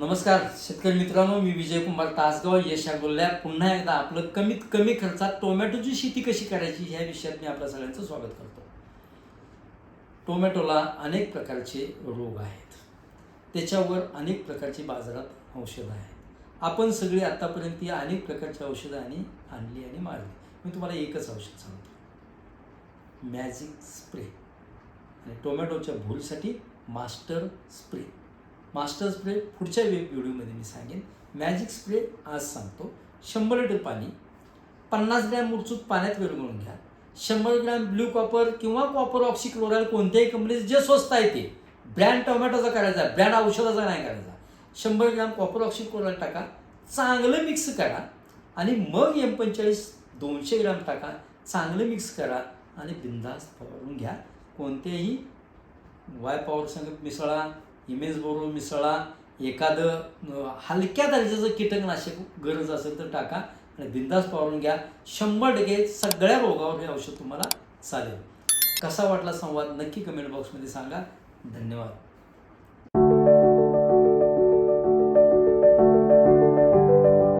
नमस्कार शेतकरी मित्रांनो मी विजय कुमार तासगाव. यशा बोलल्या पुन्हा एकदा आपलं कमीत कमी खर्चात टोमॅटोची शेती कशी करायची ह्या विषयात मी आपल्या सगळ्यांचं स्वागत करतो. टोमॅटोला अनेक प्रकारचे रोग आहेत. त्याच्यावर अनेक प्रकारची बाजारात औषधं आहेत. आपण सगळी आत्तापर्यंत या अनेक प्रकारची औषधं आणि आणली आणि मारली. मी तुम्हाला एकच औषध सांगतो. Magic spray. आणि टोमॅटोच्या भूलसाठी मास्टर स्प्रे. मास्टर स्प्रे पुढच्या वे व्हिडिओमध्ये मी सांगेन. मॅजिक स्प्रे आज सांगतो. शंभर लिटर पाणी. पन्नास ग्रॅम मुरचूक पाण्यात विरघळून घ्या. शंभर ग्रॅम ब्ल्यू कॉपर किंवा कॉपर ऑक्सिक्लोराईल कोणत्याही कंपनीचं जे स्वस्त आहे ते. ब्रँड टोमॅटोचा करायचा ब्रँड औषधाचा नाही करायचा. शंभर ग्रॅम कॉपर ऑक्सिक्लोराईल टाका. चांगलं मिक्स करा. आणि मग एम पंचेचाळीस दोनशे ग्रॅम टाका. चांगलं मिक्स करा आणि बिंदास फवारून घ्या. कोणत्याही वाय पॉवर संग मिसळा. इमेज बरोबर मिसळा. एखादं हलक्या दर्जाचं कीटकनाशक गरज असेल तर टाका आणि बिंदास पावरून घ्या. शंभर टक्के सगळ्या रोगावर हे औषध तुम्हाला चालेल. कसा वाटला संवाद? नक्की कमेंट बॉक्समध्ये सांगा. धन्यवाद.